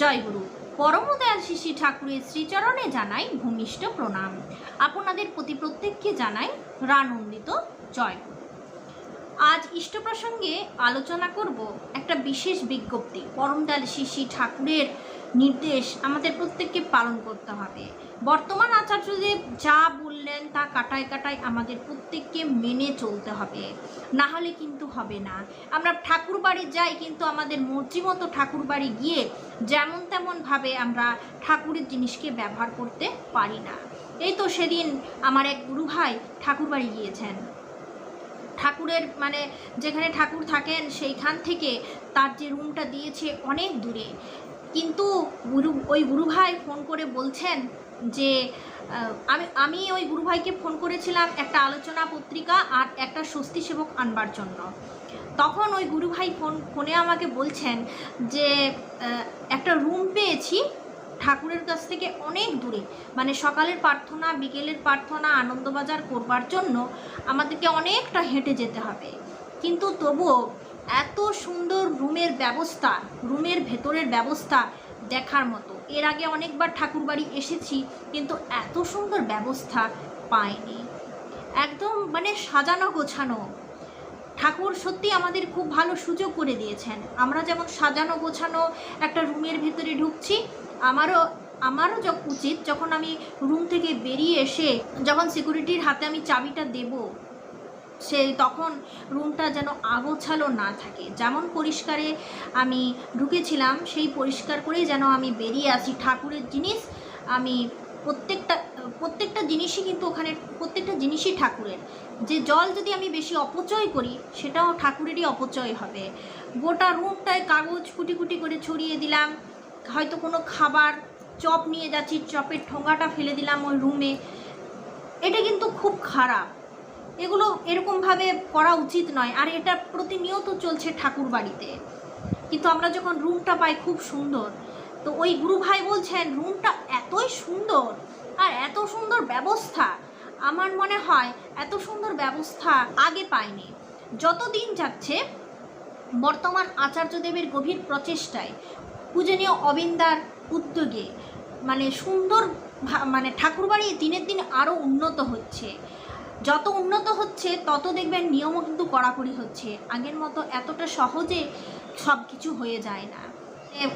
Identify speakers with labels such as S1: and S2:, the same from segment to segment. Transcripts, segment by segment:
S1: জয়গুরু পরমদয়াল শিশি ঠাকুরের শ্রীচরণে জানাই ভূমিষ্ঠ প্রণাম। আপনাদের প্রতি প্রত্যেককে জানাই রানন্দিত জয়গুরু আজ ইষ্ট প্রসঙ্গে আলোচনা করব একটা বিশেষ বিজ্ঞপ্তি। পরমদয়াল শিশি ঠাকুরের নির্দেশ আমাদের প্রত্যেককে পালন করতে হবে। বর্তমান আচার্যদেব যা বললেন তা কাটায় কাটায় আমাদের প্রত্যেককে মেনে চলতে হবে। না হলে কিন্তু হবে না। আমরা ঠাকুর বাড়ি যাই কিন্তু আমাদের মর্জি মতো ঠাকুর বাড়ি গিয়ে যেমন তেমনভাবে আমরা ঠাকুরের জিনিসকে ব্যবহার করতে পারি না। এই তো সেদিন আমার এক গুরু ভাই ঠাকুর বাড়ি গিয়েছেন। ঠাকুরের মানে যেখানে ঠাকুর থাকেন সেইখান থেকে তার যে রুমটা দিয়েছে অনেক দূরে। কিন্তু গুরু, ওই গুরু ভাই ফোন করে বলছেন যে আমি আমি ওই গুরু ভাইকে ফোন করেছিলাম একটা আলোচনা পত্রিকা আর একটা স্বস্তি সেবক আনবার জন্য। তখন ওই গুরু ভাই ফোন, ফোনে আমাকে বলছেন যে একটা রুম পেয়েছি ঠাকুরের কাছ থেকে অনেক দূরে। মানে সকালের প্রার্থনা, বিকেলের প্রার্থনা, আনন্দবাজার করবার জন্য আমাদেরকে অনেকটা হেঁটে যেতে হবে। কিন্তু তবুও এত সুন্দর রুমের ব্যবস্থা, রুমের ভেতরের ব্যবস্থা দেখার মতো। এর আগে অনেকবার ঠাকুরবাড়ি এসেছি, কিন্তু এত সুন্দর ব্যবস্থা পাইনি। একদম মানে সাজানো গোছানো। ঠাকুর সত্যি আমাদের খুব ভালো সুযোগ করে দিয়েছেন। আমরা যেমন সাজানো গোছানো একটা রুমের ভেতরে ঢুকছি, আমারও আমারও যখন উচিত যখন আমি রুম থেকে বেরিয়ে এসে যখন সিকিউরিটির হাতে আমি চাবিটা দেব। সে তখন রুমটা যেন আগোছালো না থাকে। যেমন পরিষ্কারে আমি ঢুকেছিলাম, সেই পরিষ্কার করেই যেন আমি বেরিয়ে আসি। ঠাকুরের জিনিস আমি প্রত্যেকটা প্রত্যেকটা জিনিসই কিন্তু ওখানে, প্রত্যেকটা জিনিসই ঠাকুরের। যে জল যদি আমি বেশি অপচয় করি, সেটাও ঠাকুরেরই অপচয় হবে। গোটা রুমটায় কাগজ কুটি কুটি করে ছড়িয়ে দিলাম। হয়তো কোনো খাবার, চপ নিয়ে যাচ্ছি, চপের ঠোঙাটা ফেলে দিলাম ওই রুমে। এটা কিন্তু খুব খারাপ। এগুলো এরকমভাবে করা উচিত নয়। আর এটা প্রতিনিয়ত চলছে ঠাকুর বাড়িতে। কিন্তু আমরা যখন রুমটা পাই খুব সুন্দর, তো ওই গুরু ভাই বলছেন রুমটা এতই সুন্দর আর এত সুন্দর ব্যবস্থা। আমার মনে হয় এত সুন্দর ব্যবস্থা আগে পাইনি। যত দিন যাচ্ছে, বর্তমান আচার্যদেবের গভীর প্রচেষ্টায়, পূজনীয় অবিন্দার উদ্যোগে মানে সুন্দর মানে ঠাকুরবাড়ি দিনের দিন আরও উন্নত হচ্ছে। যত উন্নত হচ্ছে, তত দেখবেন নিয়মও কিন্তু কড়াকড়ি হচ্ছে। আগের মতো এতটা সহজে সব কিছু হয়ে যায় না।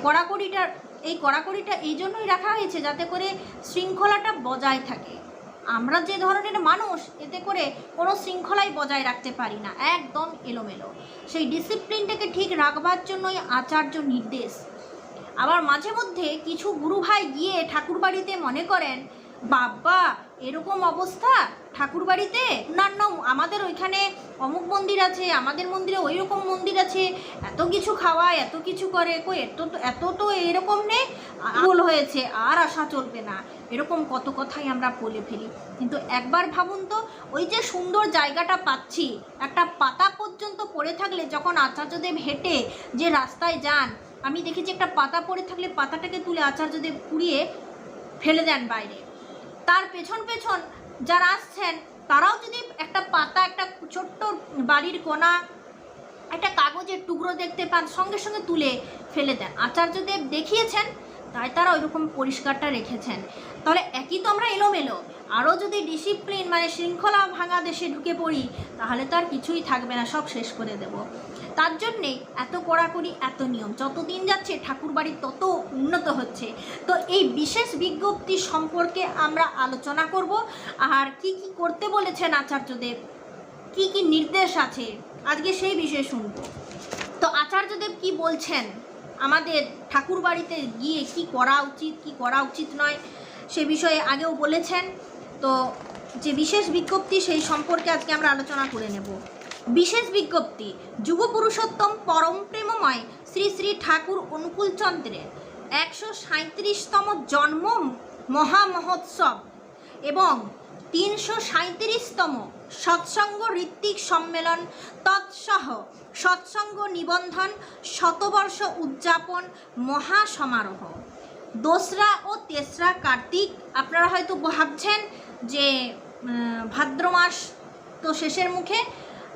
S1: কড়াকড়িটা, এই কড়াকড়িটা এই জন্যই রাখা হয়েছে যাতে করে শৃঙ্খলাটা বজায় থাকে। আমরা যে ধরনের মানুষ, এতে করে কোনো শৃঙ্খলাই বজায় রাখতে পারি না। একদম এলোমেলো। সেই ডিসিপ্লিনটাকে ঠিক রাখবার জন্যই আচার্য নির্দেশ। আবার মাঝে মধ্যে কিছু গুরু ভাই গিয়ে ঠাকুরবাড়িতে মনে করেন বাবা, এরকম অবস্থা? ঠাকুর ঠাকুরবাড়িতে অন্যান্য আমাদের ওইখানে অমুক মন্দির আছে, আমাদের মন্দিরে ওই রকম মন্দির আছে। এত কিছু খাওয়ায়, এত কিছু করে, কই, এত তো এত তো এরকম নেই? ভুল হয়েছে, আর আশা চলবে না। এরকম কত কথাই আমরা বলে ফেলি। কিন্তু একবার ভাবুন তো, ওই যে সুন্দর জায়গাটা পাচ্ছি, একটা পাতা পর্যন্ত পড়ে থাকলে, যখন আচার্যদেব হেঁটে যে রাস্তায় যান, আমি দেখেছি একটা পাতা পড়ে থাকলে পাতাটাকে তুলে আচার্যদেব কুড়িয়ে ফেলে দেন বাইরে। তার পেছন পেছন যারা আসছেন, তারাও যদি একটা পাতা, একটা ছোট্ট বাড়ির কোনা একটা কাগজের টুকরো দেখতে পান, সঙ্গে সঙ্গে তুলে ফেলে দেন। আচার্যদেব দেখিয়েছেন, তাই তারা ওইরকম পরিষ্কারটা রেখেছেন। তাহলে একই তো আমরা এলোমেলো। আরও যদি ডিসিপ্লিন মানে শৃঙ্খলা ভাঙা দেশে ঢুকে পড়ি, তাহলে তো আর কিছুই থাকবে না, সব শেষ করে দেব। তার জন্যে এত কড়াকড়ি, এত নিয়ম। যত দিন যাচ্ছে ঠাকুরবাড়ি তত উন্নত হচ্ছে। তো এই বিশেষ বিজ্ঞপ্তি সম্পর্কে আমরা আলোচনা করব। আর কি কি করতে বলেছেন আচার্যদেব? কি কি নির্দেশ আছে? আজকে সেই বিষয়ে শুনব। তো আচার্যদেব কি বলছেন? আমাদের ঠাকুর বাড়িতে গিয়ে কি করা উচিত, কি করা উচিত নয়, সে বিষয়ে আগেও বলেছেন। তো যে বিশেষ বিজ্ঞপ্তি সেই সম্পর্কে আজকে আমরা আলোচনা করে নেব। বিশেষ বিজ্ঞপ্তি যুগ পুরুষোত্তম পরম প্রেমময় শ্রী শ্রী ঠাকুর অনুকূল চন্দ্রের একশো সাঁত্রিশতম জন্ম মহামহোৎসব এবং তিনশো সাঁত্রিশতম সৎসঙ্গ ঋত্বিক সম্মেলন তৎসহ সৎসঙ্গ নিবন্ধন শতবর্ষ উদযাপন মহাসমারোহ দোসরা ও তেসরা কার্তিক, আপনারা হয়তো ভাবছেন যে ভাদ্র মাস তো শেষের মুখে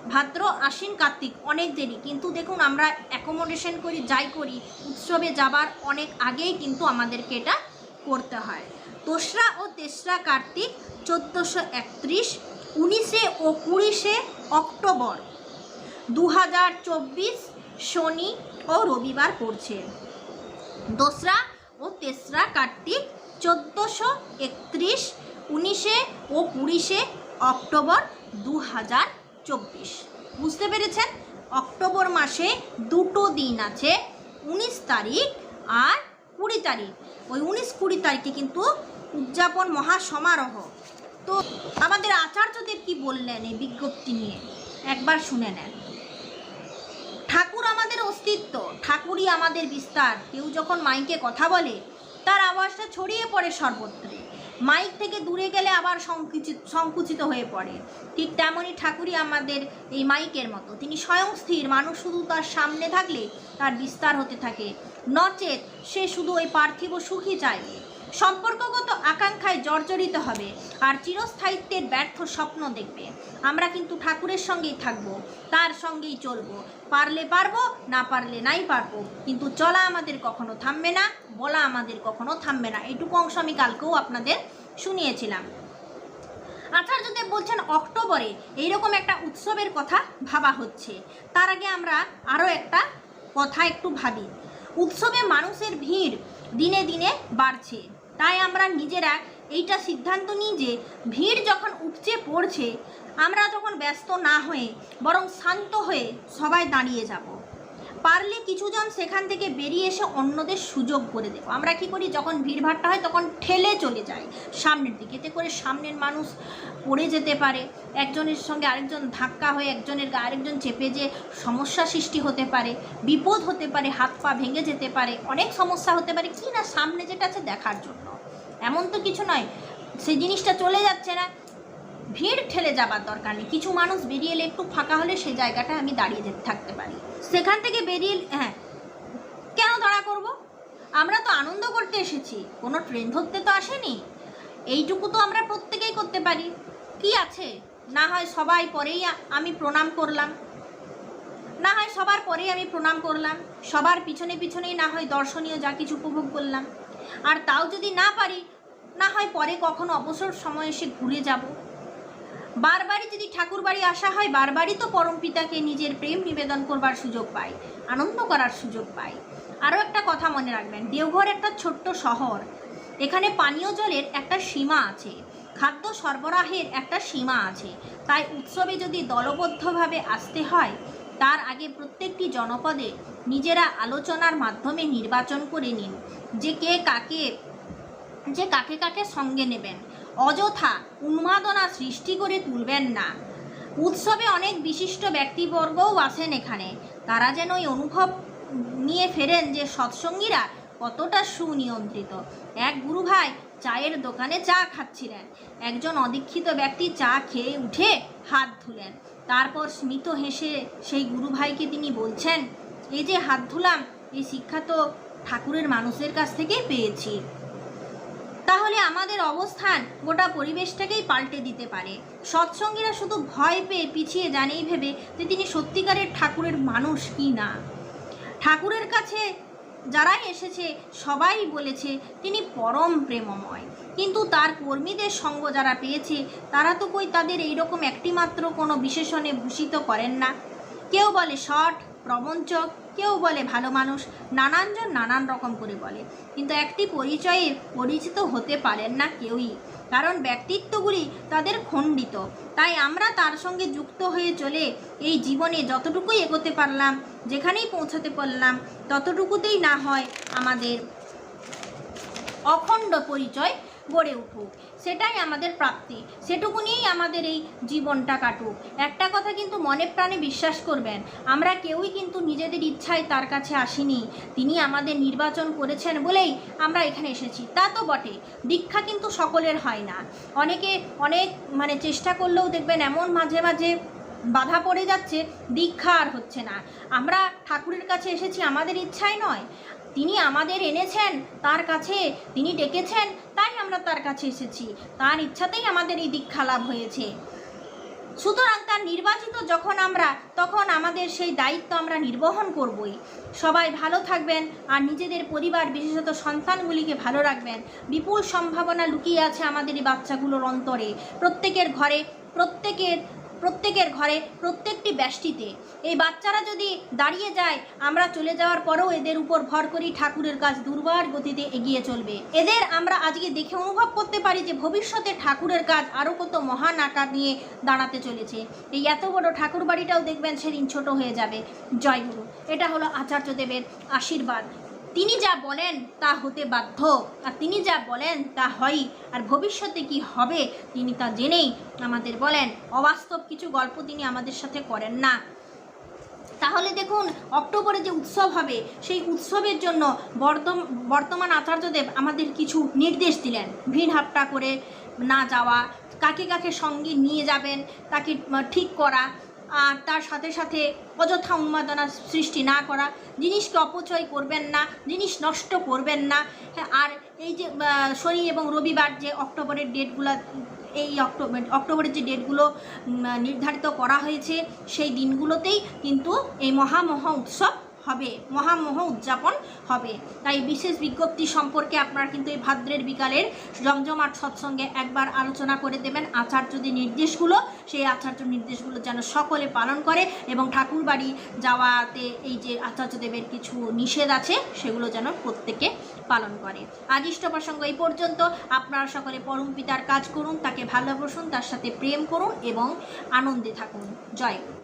S1: ভাদ্র, আশ্বিন, কার্তিক, অনেক দেরি। কিন্তু দেখুন, আমরা অ্যাকোমোডেশন করি, যাই করি, উৎসবে যাবার অনেক আগেই কিন্তু আমাদেরকে এটা করতে হয়। দোসরা ও তেসরা কার্তিক, চোদ্দোশো একত্রিশ, উনিশে ও কুড়িশে অক্টোবর। দু হাজার চব্বিশ শনি ও রবিবার পড়ছে। দোসরা ও তেসরা কার্তিক, চোদ্দোশো একত্রিশ, উনিশে ও কুড়িশে অক্টোবর দু হাজার চব্বিশ। বুঝতে পেরেছেন? অক্টোবর মাসে দুটো দিন আছে, উনিশ তারিখ আর কুড়ি তারিখ। ওই উনিশ কুড়ি তারিখে কিন্তু উদযাপন মহাসমারোহ। তো আমাদের আচার্যদেব কি বললেন এই বিজ্ঞপ্তি নিয়ে? একবার শুনে নেন। ঠাকুর আমাদের অস্তিত্ব, ঠাকুরই আমাদের বিস্তার। কেউ যখন মাইকে কথা বলে, তার আওয়াজটা ছড়িয়ে পড়ে সর্বত্রে। মাইক থেকে দূরে গেলে আবার সংকুচিত সংকুচিত হয়ে পড়ে। ঠিক তেমনই ঠাকুরই আমাদের এই মাইকের মতো। তিনি স্বয়ং স্থির, মানুষ শুধু তার সামনে থাকলে তার বিস্তার হতে থাকে। নচেত সে শুধু ওই পার্থিব সুখী চাইবে। সম্পর্কগত আকাঙ্ক্ষায় জর্জরিত হবে আর চিরস্থায়িত্বের ব্যর্থ স্বপ্ন দেখবে। আমরা কিন্তু ঠাকুরের সঙ্গেই থাকব, তার সঙ্গেই চলব। পারলে পারব, না পারলে নাই পারব। কিন্তু চলা আমাদের কখনো থামবে না, বলা আমাদের কখনো থামবে না। এটুকু অংশ আমি কালকেও আপনাদের শুনিয়েছিলাম। আচার্যদেব বলছেন, অক্টোবরে এইরকম একটা উৎসবের কথা ভাবা হচ্ছে। তার আগে আমরা আরও একটা কথা একটু ভাবি। উৎসবে মানুষের ভিড় দিনে দিনে বাড়ছে। তাই আমরা নিজেরা এইটা সিদ্ধান্ত নিই যে ভিড় যখন উপচে পড়ছে, আমরা তখন ব্যস্ত না হয়ে, বরং শান্ত হয়ে সবাই দাঁড়িয়ে যাব। পারলে কিছুজন সেখান থেকে বেরিয়ে এসে অন্যদের সুযোগ করে দেবো। আমরা কি করি? যখন ভিড়ভাড়টা হয় তখন ঠেলে চলে যাই সামনের দিকে। এতে করে সামনের মানুষ পড়ে যেতে পারে। একজনের সঙ্গে আরেকজন ধাক্কা হয়ে একজনের গা আরেকজন চেপে যে সমস্যা সৃষ্টি হতে পারে, বিপদ হতে পারে, হাত পা ভেঙে যেতে পারে, অনেক সমস্যা হতে পারে, কি না সামনে যেটা আছে দেখার জন্য। এমন তো কিছু নয়। সেই জিনিসটা চলে যাচ্ছে না। ভিড় ঠেলে যাবার দরকার নেই। কিছু মানুষ বেরিয়ে এলে একটু ফাঁকা হলে সেই জায়গাটা আমি দাঁড়িয়ে যেতে থাকতে পারি। সেখান থেকে বেরিয়ে হ্যাঁ। কেন দাঁড়া করব? আমরা তো আনন্দ করতে এসেছি। কোনো ট্রেন ধরতে তো আসেনি। এইটুকু তো আমরা প্রত্যেকেই করতে পারি। কি আছে? না হয় সবাই পরেই আমি প্রণাম করলাম। না হয় সবার পরেই আমি প্রণাম করলাম। সবার পিছনে পিছনেই না হয় দর্শনীয় যা কিছু উপভোগ করলাম। আর তাও যদি না পারি, না হয় পরে কখনো অবসর সময় এসে ঘুরে যাব। বারবারই যদি ঠাকুর বাড়ি আসা হয়, বারবারই তো পরম পিতাকে নিজের প্রেম নিবেদন করবার সুযোগ পাই আনন্দ করার সুযোগ পাই আরও একটা কথা মনে রাখবেন, দেওঘর একটা ছোট্ট শহর। এখানে পানীয় জলের একটা সীমা আছে, খাদ্য সরবরাহের একটা সীমা আছে। তাই উৎসবে যদি দলবদ্ধভাবে আসতে হয়, তার আগে প্রত্যেকটি জনপদে নিজেরা আলোচনার মাধ্যমে নির্বাচন করে নিন, যে কে কাকে, যে কাকে কাকে সঙ্গে নেবেন। অযথা উন্মাদনা সৃষ্টি করে তুলবেন না। উৎসবে অনেক বিশিষ্ট ব্যক্তিবর্গও আসেন এখানে। তারা যেন ওই অনুভব নিয়ে ফেরেন যে সৎসঙ্গীরা কতটা সুনিয়ন্ত্রিত। এক গুরু ভাই চায়ের দোকানে চা খাচ্ছিলেন। একজন অদীক্ষিত ব্যক্তি চা খেয়ে উঠে হাত ধুলেন। তারপর স্মিত হেসে সেই গুরু ভাইকে তিনি বলছেন, এই যে হাত ধুলাম, এই শিক্ষা তো ঠাকুরের মানুষের কাছ থেকেই পেয়েছি। তাহলে আমাদের অবস্থান গোটা পরিবেশটাকেই পাল্টে দিতে পারে। সৎসঙ্গীরা শুধু ভয় পেয়ে পিছিয়ে জানেই ভেবে যে তিনি সত্যিকারের ঠাকুরের মানুষ কি না। ঠাকুরের কাছে যারাই এসেছে, সবাই বলেছে তিনি পরম প্রেমময়। কিন্তু তার কর্মীদের সঙ্গ যারা পেয়েছে, তারা তো কই তাদের এইরকম একটিমাত্র কোনো বিশেষণে ভূষিত করেন না। কেউ বলে শট প্রবঞ্চক কেউ বলে, ভালো মানুষ নানানজন নানান রকম করে বলে। কিন্তু একটি পরিচয়ে পরিচিত হতে পারেন না কেউই। কারণ ব্যক্তিত্বগুলি তাদের খণ্ডিত। তাই আমরা তার সঙ্গে যুক্ত হয়ে চলে এই জীবনে যতটুকুই এগোতে পারলাম, যেখানেই পৌঁছাতে পারলাম, ততটুকুতেই না হয় আমাদের অখণ্ড পরিচয় গড়ে উঠুক। সেটাই আমাদের প্রাপ্তি। সেটুকু নিয়েই আমাদের এই জীবনটা কাটুক। একটা কথা কিন্তু মনে প্রাণে বিশ্বাস করবেন, আমরা কেউই কিন্তু নিজেদের ইচ্ছায় তার কাছে আসিনি। তিনি আমাদের নির্বাচন করেছেন বলেই আমরা এখানে এসেছি। তা তো বটে, দীক্ষা কিন্তু সকলের হয় না। অনেকে অনেক মানে চেষ্টা করলেও দেখবেন এমন মাঝে মাঝে বাধা পড়ে যাচ্ছে, দীক্ষা আর হচ্ছে না। আমরা ঠাকুরের কাছে এসেছি, আমাদের ইচ্ছায় নয়। তিনি আমাদের এনেছেন, তার কাছে তিনি ডেকেছেন, তাই আমরা তার কাছে এসেছি। তার ইচ্ছাতেই আমাদের এই দীক্ষা লাভ হয়েছে। সুতরাং তার নির্বাচিত যখন আমরা, তখন আমাদের সেই দায়িত্ব আমরা নির্বহন করবই। সবাই ভালো থাকবেন আর নিজেদের পরিবার, বিশেষত সন্তানগুলিকে ভালো রাখবেন। বিপুল সম্ভাবনা লুকিয়ে আছে আমাদের এই বাচ্চাগুলোর অন্তরে। প্রত্যেকের ঘরে, প্রত্যেকের প্রত্যেকের ঘরে, প্রত্যেকটি ব্যষ্টিতে এই বাচ্চারা যদি দাঁড়িয়ে যায়, আমরা চলে যাওয়ার পরেও এদের উপর ভর করি, ঠাকুরের কাজ দুর্বার গতিতে এগিয়ে চলবে। এদের আমরা আজকে দেখে অনুভব করতে পারি যে ভবিষ্যতে ঠাকুরের কাজ আরও কত মহান আকার নিয়ে দাঁড়াতে চলেছে। এই এত বড় ঠাকুর বাড়িটাও দেখবেন সেদিন ছোট হয়ে যাবে। জয় গুরু। এটা হলো আচার্যদেবের আশীর্বাদ। তিনি যা বলেন তা হতে বাধ্য, আর তিনি যা বলেন তা হয়, আর ভবিষ্যতে কি হবে তিনি তা জেনেই আমাদের বলেন। অবাস্তব কিছু গল্প তিনি আমাদের সাথে করেন না। তাহলে দেখুন, অক্টোবরে যে উৎসব হবে, সেই উৎসবের জন্য বর্তম- বর্তমান আচার্যদেব আমাদের কিছু নির্দেশ দিলেন। ভিড় হাপটা করে না যাওয়া, কাকে কাকে সঙ্গে নিয়ে যাবেন, তাকে ঠিক করা আর তার সাথে সাথে অযথা উন্মাদনা সৃষ্টি না করা জিনিসকে অপচয় করবেন না জিনিস নষ্ট করবেন না। হ্যাঁ, আর এই যে শনি এবং রবিবার যে অক্টোবরের ডেটগুলো এই অক্টোবর অক্টোবরের যে ডেটগুলো নির্ধারিত করা হয়েছে সেই দিনগুলোতেই কিন্তু এই মহামহা উৎসব হবে, মহামহ উদযাপন হবে। তাই বিশেষ বিজ্ঞপ্তি সম্পর্কে আপনারা কিন্তু এই ভাদ্রের বিকালের জমজমাট সৎসঙ্গে একবার আলোচনা করে দেবেন। আচার্য যে নির্দেশগুলো, সেই আচার্য নির্দেশগুলো যেন সকলে পালন করে এবং ঠাকুর বাড়ি যাওয়াতে এই যে আচার্যদেবের কিছু নিষেধ আছে, সেগুলো যেন প্রত্যেকে পালন করে। আজ ইষ্ট প্রসঙ্গ এই পর্যন্ত। আপনারা সকলে পরম পিতার কাজ করুন, তাকে ভালোবাসুন, তার সাথে প্রেম করুন এবং আনন্দে থাকুন। জয়।